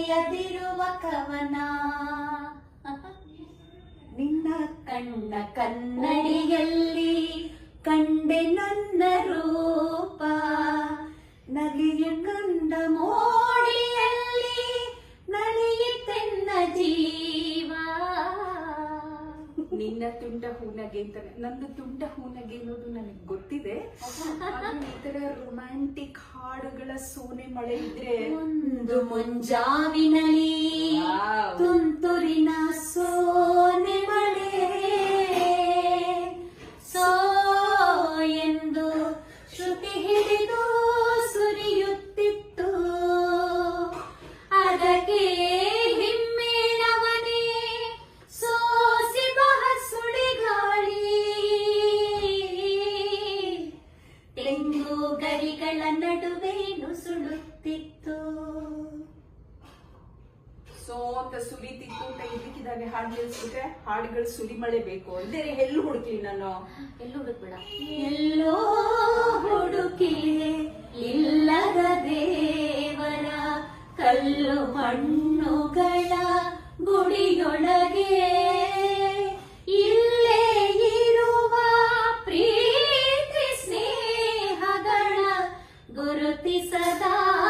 ಬರೆಯದಿರುವ ಕವನ. ನಿನ್ನ ಕಣ್ಣ ಕನ್ನಡಿಯಲ್ಲಿ ಕಂಡೆ ನನ್ನ ರೂಪ. ನಲಿಯ ಕಂಡ ಮೋಡಿಯಲ್ಲಿ ನಲಿಯುತ್ತೆನ್ನ ಜೀವ. ನಿನ್ನ ತುಂಡ ಹೂನಗೆ ಅಂತ ನಂದು ತುಂಡ ಹೂನಗೆ ಅನ್ನೋದು ನನಗೆ ಗೊತ್ತಿದೆ. ಈ ತರ ರೊಮ್ಯಾಂಟಿಕ್ ಹಾಡುಗಳ ಸೋನೆ ಮಳೆ ಇದ್ರೆ ಒಂದು ಮುಂಜಾವಿನಲಿ. ತುಂತುರಿನ ಸೋನೆ ಮಳೆ ಸೋ ಎಂದು ಶ್ರುತಿ ಹಿಡಿದು ನುಸುಳುತ್ತಿತ್ತು ಸೋತ ಸುಲಿತಿತ್ತು ಅಂತ ಇದಕ್ಕಿದಾಗ ಹಾಡು ನಿಲ್ಸ್ಬಿಟ್ರೆ ಹಾಡುಗಳು ಸುಲಿ ಮಳೆ ಬೇಕು ಅಂದ್ರೆ ಎಲ್ಲೂ ಹುಡುಕಿ ನಾನು. ಎಲ್ಲೂ ಹುಡುಕ್ಬೇಡ. ಎಲ್ಲೋ ಹುಡುಕಿ ಇಲ್ಲದ ದೇವರ ಕಲ್ಲು ಮಣ್ಣುಗಳ ಗುಡಿಯೊಳಗೆ. ಇಲ್ಲೇ ಇರುವ ಪ್ರೀತಿ ಸ್ನೇಹಗಳ ಗುರುತಿಸದಾದೆನು